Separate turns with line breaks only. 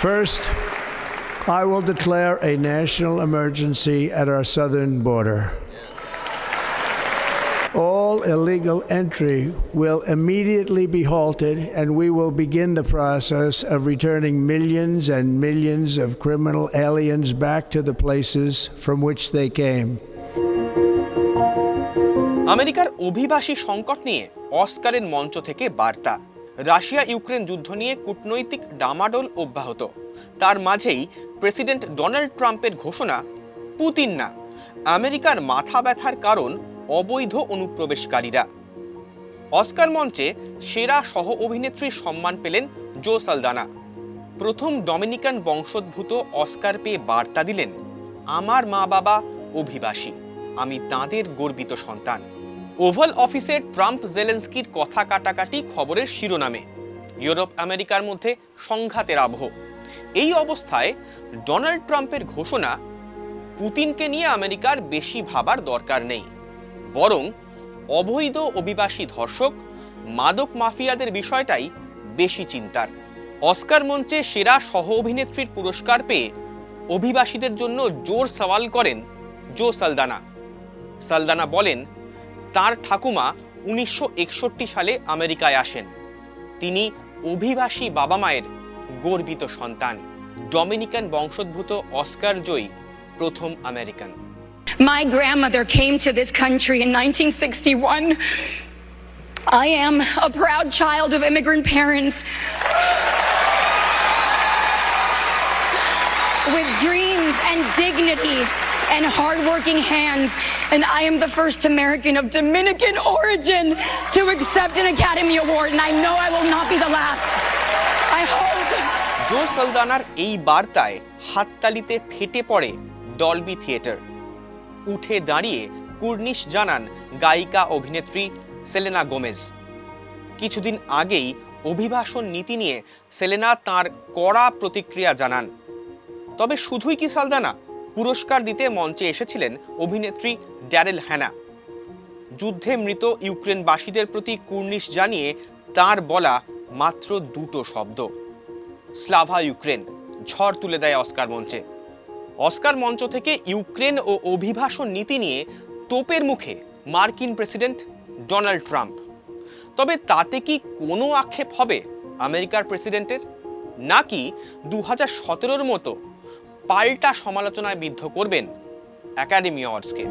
First, I will declare a national emergency at our southern border. All illegal entry will immediately be halted, and we will begin the process of returning millions and millions of criminal aliens back to the places from which they came.
আমেরিকার অভিবাসী সংকট নিয়ে অস্কারের মঞ্চ থেকে বার্তা Russia Ukraine যুদ্ধ নিয়ে কূটনৈতিক ডামাডোল অব্যাহত। তার মাঝেই প্রেসিডেন্ট ডোনাল্ড ট্রাম্পের ঘোষণা, পুতিন না, আমেরিকার মাথা ব্যথার কারণ অবৈধ অনুপ্রবেশকারীরা। অস্কার মঞ্চে সেরা সহ অভিনেত্রীর সম্মান পেলেন জো সালদানা। প্রথম ডমিনিকান বংশোদ্ভূত অস্কার পেয়ে বার্তা দিলেন, আমার মা বাবা অভিবাসী, আমি তাঁদের গর্বিত সন্তান। ওভাল অফিসে ট্রাম্প জেলেন্সকির কথা কাটাকাটি খবরের শিরোনামে। ইউরোপ, আমেরিকার মধ্যে সংঘাতের আবহ। এই অবস্থায় ডোনাল্ড ট্রাম্পের ঘোষণা, পুতিনকে নিয়ে আমেরিকার বেশি ভাবার দরকার নেই। বরং অবৈধ অভিবাসী ধর্ষক, মাদক মাফিয়াদের বিষয়টাই বেশি চিন্তার। অস্কার মঞ্চে সেরা সহ অভিনেত্রীর পুরস্কার পেয়ে অভিবাসীদের জন্য জোর সওয়াল করেন জো সালদানা। সালদানা বলেন তার ঠাকুমা উনিশশো একষট্টি সালে আমেরিকায় আসেন তিনি অভিবাসী বাবা মায়ের গর্বিত সন্তান ডমিনিকান বংশোদ্ভূত অস্কার জয়ী প্রথম American
My grandmother came to this country in 1961. I am a proud child of immigrant parents with dreams and dignity and hardworking hands. And I am the first American of Dominican origin to accept an Academy Award. And I know I will not be the last. I hope.
Joe সালদানার এই বার্তায় হাততালিতে ফেটে পড়ে Dolby theatre উঠে দাঁড়িয়ে কুর্নিশ জানান গায়িকা অভিনেত্রী Selena Gomez কিছুদিন আগেই অভিবাসন নীতি নিয়ে সেলেনা তার কড়া প্রতিক্রিয়া জানান তবে শুধুই কি সালদানা পুরস্কার দিতে মঞ্চে এসেছিলেন অভিনেত্রী ড্যারেল হ্যানা। যুদ্ধে মৃত ইউক্রেনবাসীদের প্রতি কুর্নিশ জানিয়ে তার বলা মাত্র দুটো শব্দ। স্লাভা ইউক্রেন, ঝড় তুলে দেয় অস্কার মঞ্চে। অস্কার মঞ্চ থেকে ইউক্রেন ও অভিবাসন নীতি নিয়ে তোপের মুখে মার্কিন প্রেসিডেন্ট ডোনাল্ড ট্রাম্প। তবে তাতে কি কোনো আক্ষেপ হবে আমেরিকার প্রেসিডেন্টের? নাকি দু হাজার সতেরোর মতো পাল্টা সমালোচনায় বিদ্ধ করবেন একাডেমি অ্যাওয়ার্ডসকে